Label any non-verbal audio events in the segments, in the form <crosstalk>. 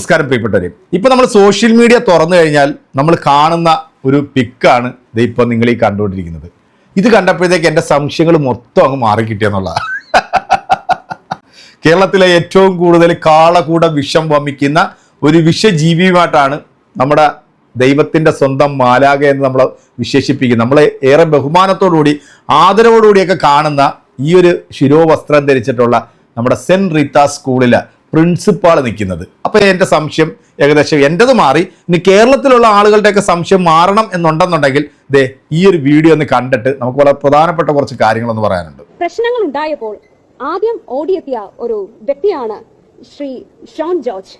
നമസ്കാരം പ്രിയപ്പെട്ടവരെ. ഇപ്പൊ നമ്മൾ സോഷ്യൽ മീഡിയ തുറന്നു കഴിഞ്ഞാൽ നമ്മൾ കാണുന്ന ഒരു പിക്കാണ് ഇത് ഇപ്പൊ നിങ്ങൾ ഈ കണ്ടുകൊണ്ടിരിക്കുന്നത്. ഇത് കണ്ടപ്പോഴത്തേക്ക് എന്റെ സംശയങ്ങൾ മൊത്തം അങ്ങ് മാറിക്കിട്ടിയെന്നുള്ളതാണ് കേരളത്തിലെ ഏറ്റവും കൂടുതൽ കാളകൂട വിഷം വമിക്കുന്ന ഒരു വിഷജീവിയുമായിട്ടാണ് നമ്മുടെ ദൈവത്തിന്റെ സ്വന്തം മാലാക എന്ന് നമ്മൾ വിശേഷിപ്പിക്കുന്നത്. നമ്മൾ ഏറെ ബഹുമാനത്തോടുകൂടി ആദരവോടുകൂടിയൊക്കെ കാണുന്ന ഈ ഒരു ശിരോവസ്ത്രം ധരിച്ചിട്ടുള്ള നമ്മുടെ സെന്റ് റീത്ത സ്കൂളിലെ പ്രിൻസിപ്പാൾ നിൽക്കുന്നത്. അപ്പോൾ എന്റെ സംശയം ഏകദേശം എന്റെത് മാറി. ഇനി കേരളത്തിലുള്ള ആളുകളുടെയൊക്കെ സംശയം മാറണം എന്നുണ്ടെന്നുണ്ടെങ്കിൽ ദേ ഈ ഒരു വീഡിയോ ഒന്ന് കണ്ടിട്ട് നമുക്ക് വളരെ പ്രധാനപ്പെട്ട കുറച്ച് കാര്യങ്ങളൊന്ന് പറയാനുണ്ട്. പ്രശ്നങ്ങൾ ഉണ്ടായപ്പോൾ ആദ്യം ഓടിയെത്തിയ ഒരു വ്യക്തിയാണ് ശ്രീ ഷോൺ ജോർജ്.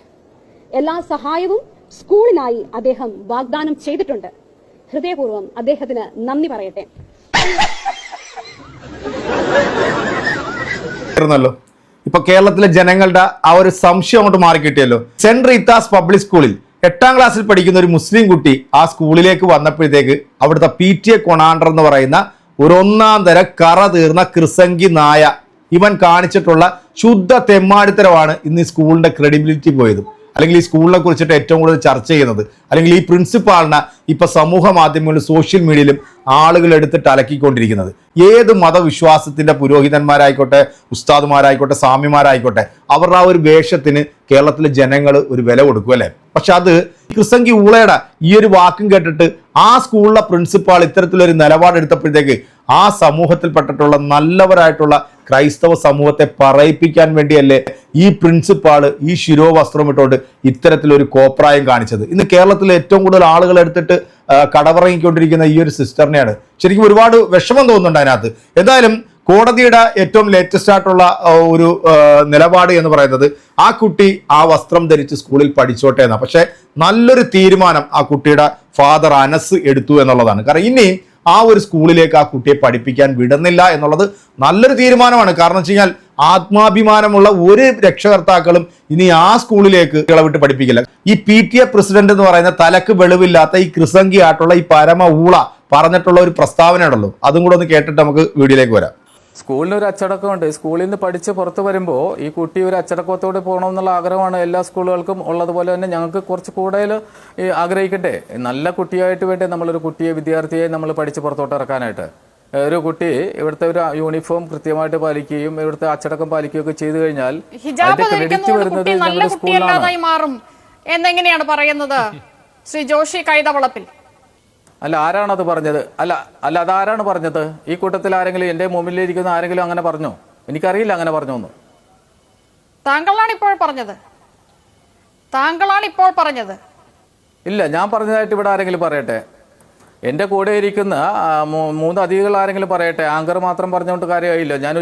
എല്ലാ സഹായവും സ്കൂളിനായി അദ്ദേഹം വാഗ്ദാനം ചെയ്തിട്ടുണ്ട്. ഹൃദയപൂർവം അദ്ദേഹത്തിന് നന്ദി പറയട്ടെ. ആയിരുന്നല്ലോ ഇപ്പൊ കേരളത്തിലെ ജനങ്ങളുടെ ആ ഒരു സംശയം അങ്ങോട്ട് മാറിക്കിട്ടിയല്ലോ സെന്റ് റീത്താസ് പബ്ലിക് സ്കൂളിൽ എട്ടാം ക്ലാസ്സിൽ പഠിക്കുന്ന ഒരു മുസ്ലിം കുട്ടി ആ സ്കൂളിലേക്ക് വന്നപ്പോഴത്തേക്ക് അവിടുത്തെ പി ടി എ കൊണാണ്ടർ എന്ന് പറയുന്ന ഒരു ഒന്നാം തര കറ തീർന്ന ക്രിസംഗി നായ ഇവൻ കാണിച്ചിട്ടുള്ള ശുദ്ധ തെമ്മാടിത്തരമാണ് ഇന്ന് ഈ സ്കൂളിന്റെ ക്രെഡിബിലിറ്റി പോയതും. അല്ലെങ്കിൽ ഈ സ്കൂളിനെ കുറിച്ചിട്ട് ഏറ്റവും കൂടുതൽ ചർച്ച ചെയ്യുന്നത് അല്ലെങ്കിൽ ഈ പ്രിൻസിപ്പാളിനെ ഇപ്പൊ സമൂഹ മാധ്യമങ്ങളിലും സോഷ്യൽ മീഡിയയിലും ആളുകൾ എടുത്തിട്ട് അലക്കിക്കൊണ്ടിരിക്കുന്നത്. ഏത് മതവിശ്വാസത്തിന്റെ പുരോഹിതന്മാരായിക്കോട്ടെ ഉസ്താദുമാരായിക്കോട്ടെ സ്വാമിമാരായിക്കോട്ടെ അവരുടെ ആ ഒരു വേഷത്തിന് കേരളത്തിലെ ജനങ്ങൾ ഒരു വില കൊടുക്കും അല്ലേ? പക്ഷെ അത് ക്രിസംഗി ഊളയുടെ ഈ ഒരു വാക്കും കേട്ടിട്ട് ആ സ്കൂളിലെ പ്രിൻസിപ്പാൾ ഇത്തരത്തിലൊരു നിലപാടെടുത്തപ്പോഴത്തേക്ക് ആ സമൂഹത്തിൽപ്പെട്ടിട്ടുള്ള നല്ലവരായിട്ടുള്ള ക്രൈസ്തവ സമൂഹത്തെ പറയിപ്പിക്കാൻ വേണ്ടിയല്ലേ ഈ പ്രിൻസിപ്പാൾ ഈ ശിരോവസ്ത്രം ഇട്ടുകൊണ്ട് ഇത്തരത്തിലൊരു കോപ്രായം കാണിച്ചത്. ഇന്ന് കേരളത്തിൽ ഏറ്റവും കൂടുതൽ ആളുകൾ എടുത്തിട്ട് കടവറങ്ങിക്കൊണ്ടിരിക്കുന്ന ഈ ഒരു സിസ്റ്ററിനെയാണ് ശരിക്കും ഒരുപാട് വിഷമം തോന്നുന്നുണ്ട് അതിനകത്ത്. എന്തായാലും കോടതിയുടെ ഏറ്റവും ലേറ്റസ്റ്റ് ആയിട്ടുള്ള ഒരു നിലപാട് എന്ന് പറയുന്നത് ആ കുട്ടി ആ വസ്ത്രം ധരിച്ച് സ്കൂളിൽ പഠിച്ചോട്ടെ എന്നാണ് പക്ഷേ നല്ലൊരു തീരുമാനം ആ കുട്ടിയുടെ ഫാദർ അനസ് എടുത്തു എന്നുള്ളതാണ്. കാരണം ഇനിയും ആ ഒരു സ്കൂളിലേക്ക് ആ കുട്ടിയെ പഠിപ്പിക്കാൻ വിടുന്നില്ല എന്നുള്ളത് നല്ലൊരു തീരുമാനമാണ്. കാരണം വെച്ച് കഴിഞ്ഞാൽ ആത്മാഭിമാനമുള്ള ഒരു രക്ഷകർത്താക്കളും ഇനി ആ സ്കൂളിലേക്ക് കുട്ടികളെ വിട്ട് പഠിപ്പിക്കില്ല. ഈ പി ടി എ പ്രസിഡന്റ് എന്ന് പറയുന്ന തലക്ക് വെളിവില്ലാത്ത ഈ ക്രിസംഗി ആയിട്ടുള്ള ഈ പരമ ഊള പറഞ്ഞിട്ടുള്ള ഒരു പ്രസ്താവന ഉണ്ടല്ലോ അതും കൂടെ ഒന്ന് കേട്ടിട്ട് നമുക്ക് വീഡിയോയിലേക്ക് വരാം. സ്കൂളിന് ഒരു അച്ചടക്കമുണ്ട്. സ്കൂളിൽ നിന്ന് പഠിച്ച് പുറത്ത് വരുമ്പോൾ ഈ കുട്ടി ഒരു അച്ചടക്കത്തോടെ പോകണമെന്നുള്ള ആഗ്രഹമാണ് എല്ലാ സ്കൂളുകൾക്കും ഉള്ളതുപോലെ തന്നെ ഞങ്ങൾക്ക് കുറച്ച് കൂടുതൽ ഈ ആഗ്രഹിക്കട്ടെ. നല്ല കുട്ടിയായിട്ട് വേണ്ടി നമ്മളൊരു കുട്ടിയെ വിദ്യാർത്ഥിയെ നമ്മൾ പഠിച്ച് പുറത്തോട്ട് ഇറക്കാനായിട്ട്. ഒരു കുട്ടി ഇവിടുത്തെ ഒരു യൂണിഫോം കൃത്യമായിട്ട് പാലിക്കുകയും ഇവിടുത്തെ അച്ചടക്കം പാലിക്കുകയൊക്കെ ചെയ്തു കഴിഞ്ഞാൽ ക്രെഡിറ്റ് വരുന്നത് ഞങ്ങളുടെ സ്കൂളിലാണ്. എന്നെങ്ങനെയാണ് പറയുന്നത്? ശ്രീ ജോഷി കൈതവളപ്പിൽ. അല്ല ആരാണത് പറഞ്ഞത്? അല്ല അല്ല അതാരാണ് പറഞ്ഞത്? ഈ കൂട്ടത്തിൽ ആരെങ്കിലും എന്റെ മുമ്പിലിരിക്കുന്ന ആരെങ്കിലും അങ്ങനെ പറഞ്ഞോ? എനിക്കറിയില്ല അങ്ങനെ പറഞ്ഞോ എന്ന് താങ്കളാണ് ഇപ്പോൾ പറഞ്ഞത്. താങ്കളാണ് ഇപ്പോൾ പറഞ്ഞത്. ഇല്ല ഞാൻ പറഞ്ഞതായിട്ട് ഇവിടെ ആരെങ്കിലും പറയട്ടെ? എന്റെ കൂടെ ഇരിക്കുന്ന മൂന്ന് അതിഥികൾ ആരെങ്കിലും പറയട്ടെ? ആങ്കർ മാത്രം പറഞ്ഞുകൊണ്ട് കാര്യമായില്ല. ഞാൻ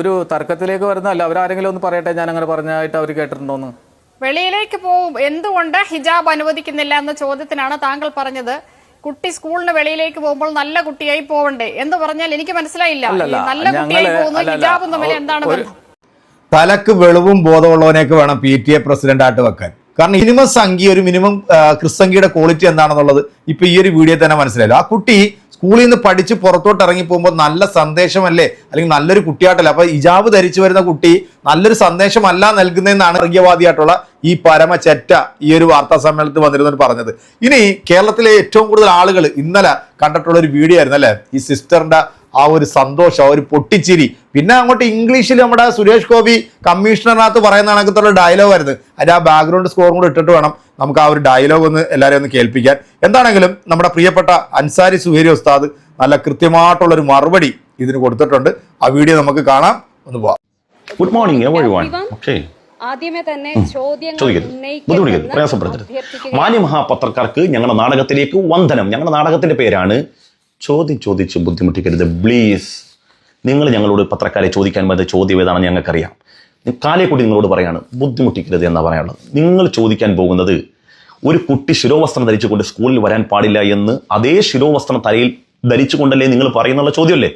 ഒരു തർക്കത്തിലേക്ക് വരുന്നതല്ല. അവരാരെങ്കിലും ഒന്ന് പറയട്ടെ? ഞാൻ അങ്ങനെ പറഞ്ഞതായിട്ട് അവർ കേട്ടിട്ടുണ്ടോന്ന്. വെളിയിലേക്ക് പോകും എന്തുകൊണ്ട് ഹിജാബ് അനുവദിക്കുന്നില്ല എന്ന ചോദ്യത്തിനാണ് താങ്കൾ പറഞ്ഞത്? കുട്ടി സ്കൂളിന് വെളിയിലേക്ക് പോകുമ്പോൾ നല്ല കുട്ടിയായി പോവണ്ടേ? എന്ന് പറഞ്ഞാൽ എനിക്ക് മനസ്സിലായില്ല. നല്ല കുട്ടിയായി പോകുന്നു ഹിജാബും തമ്മിൽ എന്താണ് ബന്ധം? തലക്ക് വെളിവും ബോധമുള്ളവനെയൊക്കെ വേണം പി ടി എ പ്രസിഡന്റ് ആയിട്ട് വെക്കാൻ. കാരണം മിനിമം സംഖ്യ ഒരു മിനിമം ക്രിസ്സംഖ്യയുടെ ക്വാളിറ്റി എന്താണെന്നുള്ളത് ഇപ്പൊ ഈ ഒരു വീഡിയോ തന്നെ മനസ്സിലായല്ലോ. ആ കുട്ടി സ്കൂളിൽ നിന്ന് പഠിച്ച് പുറത്തോട്ട് ഇറങ്ങി പോകുമ്പോൾ നല്ല സന്ദേശമല്ലേ? അല്ലെങ്കിൽ നല്ലൊരു കുട്ടിയായിട്ടല്ല? അപ്പൊ ഇജാബ് ധരിച്ചു വരുന്ന കുട്ടി നല്ലൊരു സന്ദേശമല്ല നൽകുന്നതെന്നാണ് വർഗീയവാദിയായിട്ടുള്ള ഈ പരമ ചെറ്റ ഈ ഒരു വാർത്താ സമ്മേളനത്തിൽ വന്നിരുന്നവർ പറഞ്ഞത്. ഇനി കേരളത്തിലെ ഏറ്റവും കൂടുതൽ ആളുകൾ ഇന്നലെ കണ്ടിട്ടുള്ള ഒരു വീഡിയോ ആയിരുന്നു അല്ലെ? ഈ സിസ്റ്ററിന്റെ ആ ഒരു സന്തോഷം ആ ഒരു പൊട്ടിച്ചിരി. പിന്നെ അങ്ങോട്ട് ഇംഗ്ലീഷിൽ നമ്മുടെ സുരേഷ് ഗോപി കമ്മീഷണറിനകത്ത് പറയുന്ന കണക്കത്തുള്ള ഡയലോഗ് ആയിരുന്നു. അതിന്റെ ആ ബാക്ക്ഗ്രൗണ്ട് സ്കോറും കൂടെ ഇട്ടിട്ട് വേണം നമുക്ക് ആ ഒരു ഡയലോഗ് ഒന്ന് എല്ലാവരെയും ഒന്ന് കേൾപ്പിക്കാൻ. എന്താണെങ്കിലും നമ്മുടെ പ്രിയപ്പെട്ട അൻസാരി സുഹേരി ഉസ്താദ് നല്ല കൃത്യമായിട്ടുള്ള ഒരു മറുപടി ഇതിന് കൊടുത്തിട്ടുണ്ട്. ആ വീഡിയോ നമുക്ക് കാണാം. ഒന്ന് പോവാം. ഗുഡ് മോർണിംഗ് ഓക്കെ ആദ്യമേ തന്നെ ചോദ്യങ്ങൾ പ്രയാസപ്പെടുത്തരുത്. മാന്യമഹാപത്രക്കാർക്ക് ഞങ്ങളുടെ നാടകത്തിലേക്ക് വന്ദനം. ഞങ്ങളുടെ നാടകത്തിന്റെ പേരാണ് ചോദ്യം ചോദിച്ച് ബുദ്ധിമുട്ടിക്കരുത് പ്ലീസ് നിങ്ങൾ ഞങ്ങളോട് പത്രക്കാരെ ചോദിക്കാൻ പറ്റുന്ന ചോദ്യം ഏതാണെന്ന് ഞങ്ങൾക്കറിയാം. കാലേക്കൂടി നിങ്ങളോട് പറയാണ് ബുദ്ധിമുട്ടിക്കരുത് എന്നാ പറയാനുള്ളത്. നിങ്ങൾ ചോദിക്കാൻ പോകുന്നത് ഒരു കുട്ടി ശിരോവസ്ത്രം ധരിച്ചുകൊണ്ട് സ്കൂളിൽ വരാൻ പാടില്ല എന്ന് അതേ ശിരോവസ്ത്രം തലയിൽ ധരിച്ചുകൊണ്ടല്ലേ നിങ്ങൾ പറയുന്നുള്ള ചോദ്യമല്ലേ?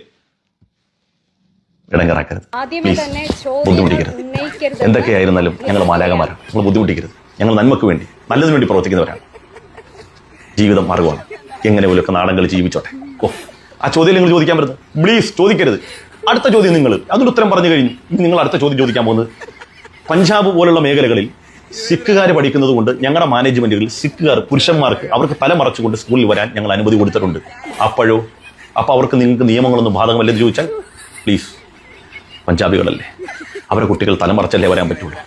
ഇടങ്ങറാക്കരുത്. പ്ലീസ് ബുദ്ധിമുട്ടിക്കരുത്. എന്തൊക്കെ എന്തൊക്കെയായിരുന്നാലും ഞങ്ങൾ മാലാകമാരാണ് ഞങ്ങൾ ബുദ്ധിമുട്ടിക്കരുത്. ഞങ്ങൾ നന്മക്ക് വേണ്ടി നല്ലതിനു വേണ്ടി പ്രവർത്തിക്കുന്നവരാണ്. ജീവിതം മാർഗമാണ് എങ്ങനെ പോലൊക്കെ നാടങ്ങൾ ജീവിച്ചോട്ടെ. ഓ ആ ചോദ്യം നിങ്ങൾ ചോദിക്കാൻ പറ്റുന്നത്? പ്ലീസ് ചോദിക്കരുത്. അടുത്ത ചോദ്യം നിങ്ങൾ. അതിന് ഉത്തരം പറഞ്ഞു കഴിഞ്ഞു. ഇനി നിങ്ങൾ അടുത്ത ചോദ്യം ചോദിക്കാൻ പോകുന്നത് പഞ്ചാബ് പോലുള്ള മേഖലകളിൽ സിഖുകാർ പഠിക്കുന്നത് കൊണ്ട് ഞങ്ങളുടെ മാനേജ്മെന്റുകളിൽ സിഖുകാർ പുരുഷന്മാർക്ക് അവർക്ക് തല മറച്ചുകൊണ്ട് സ്കൂളിൽ വരാൻ ഞങ്ങൾ അനുമതി കൊടുത്തിട്ടുണ്ട്. അപ്പോഴോ? അപ്പോൾ അവർക്ക് നിങ്ങൾക്ക് നിയമങ്ങളൊന്നും ബാധകമല്ലെന്ന് ചോദിച്ചാൽ പ്ലീസ് പഞ്ചാബികളല്ലേ? അവരുടെ കുട്ടികൾ തലമറച്ചല്ലേ വരാൻ പറ്റുള്ളൂ.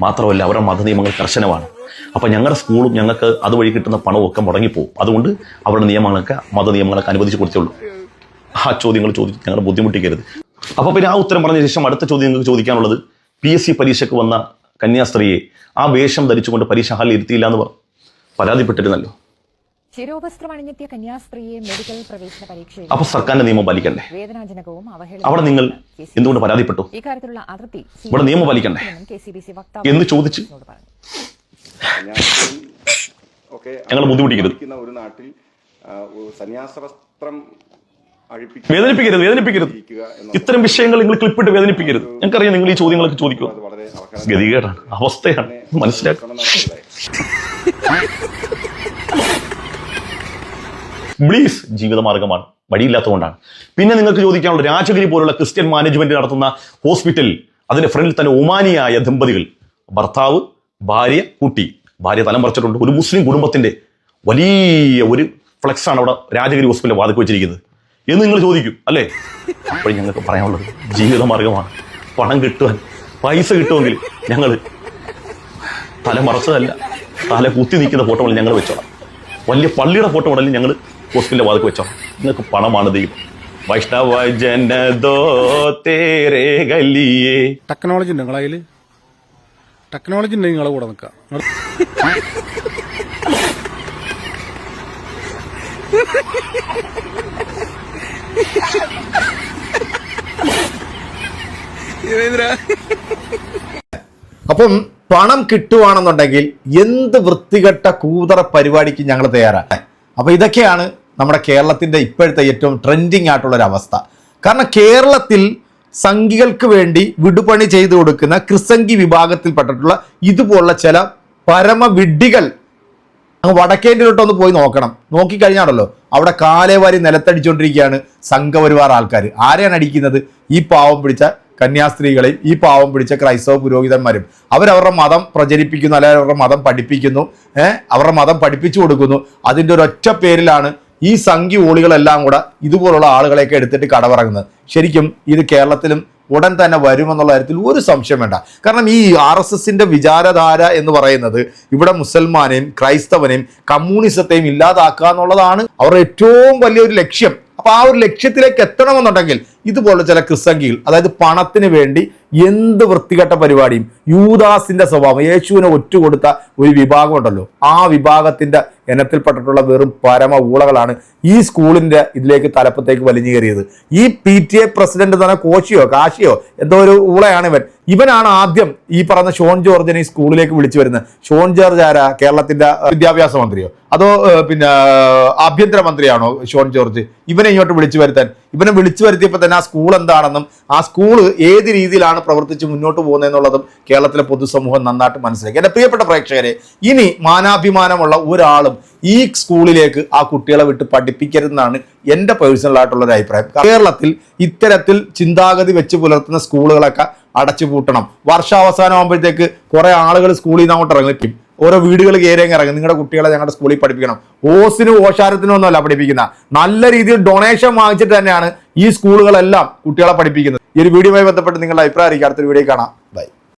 മാത്രമല്ല അവരുടെ മത നിയമങ്ങൾ കർശനമാണ്. അപ്പോൾ ഞങ്ങളുടെ സ്കൂളും ഞങ്ങൾക്ക് അതുവഴി കിട്ടുന്ന പണവും ഒക്കെ മുടങ്ങിപ്പോവും. അതുകൊണ്ട് അവരുടെ നിയമങ്ങളൊക്കെ മത നിയമങ്ങളൊക്കെ അനുവദിച്ച് കൊടുത്തുള്ളൂ ആ ചോദ്യങ്ങൾ ചോദിച്ച് ഞങ്ങൾ ബുദ്ധിമുട്ടിക്കരുത്. അപ്പോൾ പിന്നെ ആ ഉത്തരം പറഞ്ഞ ശേഷം അടുത്ത ചോദ്യം നിങ്ങൾക്ക് ചോദിക്കാനുള്ളത് പി എസ് സി പരീക്ഷയ്ക്ക് വന്ന കന്യാസ്ത്രീയെ ആ വേഷം ധരിച്ചുകൊണ്ട് പരീക്ഷ ഹാളിൽ ഇരുത്തിയില്ല എന്ന് പറഞ്ഞു പരാതിപ്പെട്ടിരുന്നല്ലോ. അപ്പൊ അണിഞ്ഞെത്തിയ കന്യാസ്ത്രീയെ മെഡിക്കൽ പ്രവേശന പരീക്ഷയിൽ അപ്പോൾ സർക്കാരിന്റെ നിയമം പാലിക്കണ്ടേ? വേദനാജനകവും അവിടെ നിങ്ങൾ എന്തുകൊണ്ട് പരാതിപ്പെട്ടു? ഇക്കാര്യത്തിലുള്ള അതിർത്തി ഇവിടെ നിയമം പാലിക്കണ്ടേ? എന്ന് ചോദിച്ച് ഞങ്ങൾ ബുദ്ധിമുട്ടിക്കരുത്. ഒരു നാട്ടിൽ സന്യാസവസ്ത്രം സന്യാസ വസ്ത്രം അഴിപ്പിക്കുക വേദനിപ്പിക്കരുത് വേദനിപ്പിക്കരുത്. ഇത്തരം വിഷയങ്ങൾ നിങ്ങൾ ക്ലിപ്പിട്ട് വേദനിപ്പിക്കരുത്. ഞങ്ങൾക്കറിയാം നിങ്ങൾ ഈ ചോദ്യങ്ങളൊക്കെ ചോദിക്കുക ഗതികേടാണ് അവസ്ഥയാണ് മനസ്സിലാക്കുക ബ്ലീസ് <laughs> ജീവിതമാർഗമാണ് വഴിയില്ലാത്തതുകൊണ്ടാണ്. പിന്നെ നിങ്ങൾക്ക് ചോദിക്കാനുള്ള രാജഗിരി പോലുള്ള ക്രിസ്ത്യൻ മാനേജ്മെന്റ് നടത്തുന്ന ഹോസ്പിറ്റലിൽ അതിന്റെ ഫ്രണ്ടിൽ തന്നെ ഒമാനിയായ ദമ്പതികൾ ഭർത്താവ് ഭാര്യ കുട്ടി. ഭാര്യ തലം പറിച്ചിട്ടുണ്ട്. ഒരു മുസ്ലിം കുടുംബത്തിന്റെ വലിയ ഒരു ഫ്ലെക്സാണ് ആണ് അവിടെ രാജഗിരി ഹോസ്പിറ്റലിൽ വാതിക്ക് വെച്ചിരിക്കുന്നത്. എന്ന് നിങ്ങൾ ചോദിക്കും അല്ലേ? അപ്പോൾ ഞങ്ങൾക്ക് പറയാനുള്ളത് ജീവിതമാർഗമാണ്. പണം കിട്ടുവാൻ പൈസ കിട്ടുമെങ്കിൽ ഞങ്ങൾ തല മറച്ചതല്ല തല കുത്തി നിൽക്കുന്ന ഫോട്ടോ ഞങ്ങൾ വെച്ചോളാം. വലിയ പള്ളിയുടെ ഫോട്ടോ ഞങ്ങൾ ഹോസ്പിറ്റലിന്റെ വാതിൽ വെച്ചോളാം. നിങ്ങൾക്ക് പണമാണ് ദൈവം. വൈഷ്ണവ ജനതോ തേരേ ഗലിയേ ടെക്നോളജി ഉണ്ട് നിങ്ങളതിൽ ടെക്നോളജി ഉണ്ട് നിങ്ങളെ കൂടെ നിൽക്കാം. അപ്പം പണം കിട്ടുവാണെന്നുണ്ടെങ്കിൽ എന്ത് വൃത്തികെട്ട കൂതറ പരിപാടിക്ക് ഞങ്ങൾ തയ്യാറാണ്. അപ്പൊ ഇതൊക്കെയാണ് നമ്മുടെ കേരളത്തിന്റെ ഇപ്പോഴത്തെ ഏറ്റവും ട്രെൻഡിങ് ആയിട്ടുള്ള ഒരു അവസ്ഥ. കാരണം കേരളത്തിൽ സംഘികൾക്ക് വേണ്ടി വിടുപണി ചെയ്തു കൊടുക്കുന്ന ക്രിസംഗി വിഭാഗത്തിൽപ്പെട്ടിട്ടുള്ള ഇതുപോലുള്ള ചില പരമവിഡ്ഢികൾ അങ്ങ് പോയി നോക്കണം. നോക്കിക്കഴിഞ്ഞാണല്ലോ. അവിടെ കാലേവാരി നിലത്തടിച്ചുകൊണ്ടിരിക്കുകയാണ് സംഘപരിവാർ ആൾക്കാർ ആരെയാണ് അടിക്കുന്നത്? ഈ പാവം പിടിച്ച കന്യാസ്ത്രീകളെയും ഈ പാവം പിടിച്ച ക്രൈസ്തവ പുരോഹിതന്മാരും. അവരവരുടെ മതം പ്രചരിപ്പിക്കുന്നു അല്ലെങ്കിൽ അവരുടെ മതം പഠിപ്പിക്കുന്നു അവരുടെ മതം പഠിപ്പിച്ചു കൊടുക്കുന്നു. അതിന്റെ ഒരൊറ്റ പേരിലാണ് ഈ സംഘി ഓളികളെല്ലാം കൂടെ ഇതുപോലുള്ള ആളുകളെയൊക്കെ എടുത്തിട്ട് കടവിറങ്ങുന്നത്. ശരിക്കും ഇത് കേരളത്തിലും ഉടൻ തന്നെ വരുമെന്നുള്ള കാര്യത്തിൽ ഒരു സംശയം വേണ്ട. കാരണം ഈ ആർ എസ് എസിന്റെ വിചാരധാര എന്ന് പറയുന്നത് ഇവിടെ മുസൽമാനെയും ക്രൈസ്തവനെയും കമ്മ്യൂണിസത്തെയും ഇല്ലാതാക്കുക എന്നുള്ളതാണ് അവരുടെ ഏറ്റവും വലിയൊരു ലക്ഷ്യം. അപ്പൊ ആ ഒരു ലക്ഷ്യത്തിലേക്ക് എത്തണമെന്നുണ്ടെങ്കിൽ ഇതുപോലെ ചില ക്രിസംഗികൾ അതായത് പണത്തിന് വേണ്ടി എന്ത് വൃത്തികെട്ട പരിപാടിയും യൂദാസിന്റെ സ്വഭാവം യേശുവിനെ ഒറ്റുകൊടുത്ത ഒരു വിഭാഗം ഉണ്ടല്ലോ. ആ വിഭാഗത്തിന്റെ ഇനത്തിൽപ്പെട്ടിട്ടുള്ള വെറും പരമ ഊളകളാണ് ഈ സ്കൂളിന്റെ ഇതിലേക്ക് തലപ്പത്തേക്ക് വലിഞ്ഞു കയറിയത്. ഈ പി ടി എ പ്രസിഡന്റ് തന്നെ കോശിയോ കാശിയോ എന്തോ ഒരു ഊളയാണ് ഇവൻ. ഇവനാണ് ആദ്യം ഈ പറഞ്ഞ ഷോൺ ജോർജിനെ ഈ സ്കൂളിലേക്ക് വിളിച്ചു വരുന്നത്. ഷോൺ ജോർജ് ആരാ? കേരളത്തിന്റെ വിദ്യാഭ്യാസ മന്ത്രിയോ? അതോ പിന്നെ ആഭ്യന്തര മന്ത്രിയാണോ ഷോൺ ജോർജ്? ഇവനെ ഇങ്ങോട്ട് വിളിച്ചു വരുത്താൻ. ഇവനെ വിളിച്ചു വരുത്തിയപ്പോൾ തന്നെ ആ സ്കൂൾ എന്താണെന്നും ആ സ്കൂൾ ഏത് രീതിയിലാണ് പ്രവർത്തിച്ച് മുന്നോട്ട് പോകുന്നതെന്നുള്ളതും കേരളത്തിലെ പൊതുസമൂഹം നന്നായിട്ട് മനസ്സിലാക്കി. എന്റെ പ്രിയപ്പെട്ട പ്രേക്ഷകരെ ഇനി മാനാഭിമാനമുള്ള ഒരാളും ഈ സ്കൂളിലേക്ക് ആ കുട്ടികളെ വിട്ട് പഠിപ്പിക്കരുതെന്നാണ് എന്റെ പേഴ്സണൽ അഭിപ്രായം. കേരളത്തിൽ ഇത്തരത്തിൽ ചിന്താഗതി വെച്ച് പുലർത്തുന്ന സ്കൂളുകളൊക്കെ അടച്ചു പൂട്ടണം. വർഷാവസാനം ആകുമ്പോഴത്തേക്ക് കുറേ ആളുകൾ സ്കൂളിൽ നിന്ന് അങ്ങോട്ട് ഇറങ്ങിപ്പിക്കും. ഓരോ വീടുകൾ കയറി ഇറങ്ങി ഇറങ്ങും. നിങ്ങളുടെ കുട്ടികളെ ഞങ്ങളുടെ സ്കൂളിൽ പഠിപ്പിക്കണം. ഓസിനും ഓശാരത്തിനും ഒന്നുമല്ല പഠിപ്പിക്കുന്ന. നല്ല രീതിയിൽ ഡൊണേഷൻ വാങ്ങിച്ചിട്ട് തന്നെയാണ് ഈ സ്കൂളുകളെല്ലാം കുട്ടികളെ പഠിപ്പിക്കുന്നത്. ഈ ഒരു വീഡിയോയുമായി ബന്ധപ്പെട്ട് നിങ്ങളുടെ അഭിപ്രായം അറിയിക്കുക. അടുത്തൊരു വീഡിയോ കാണാം. ബൈ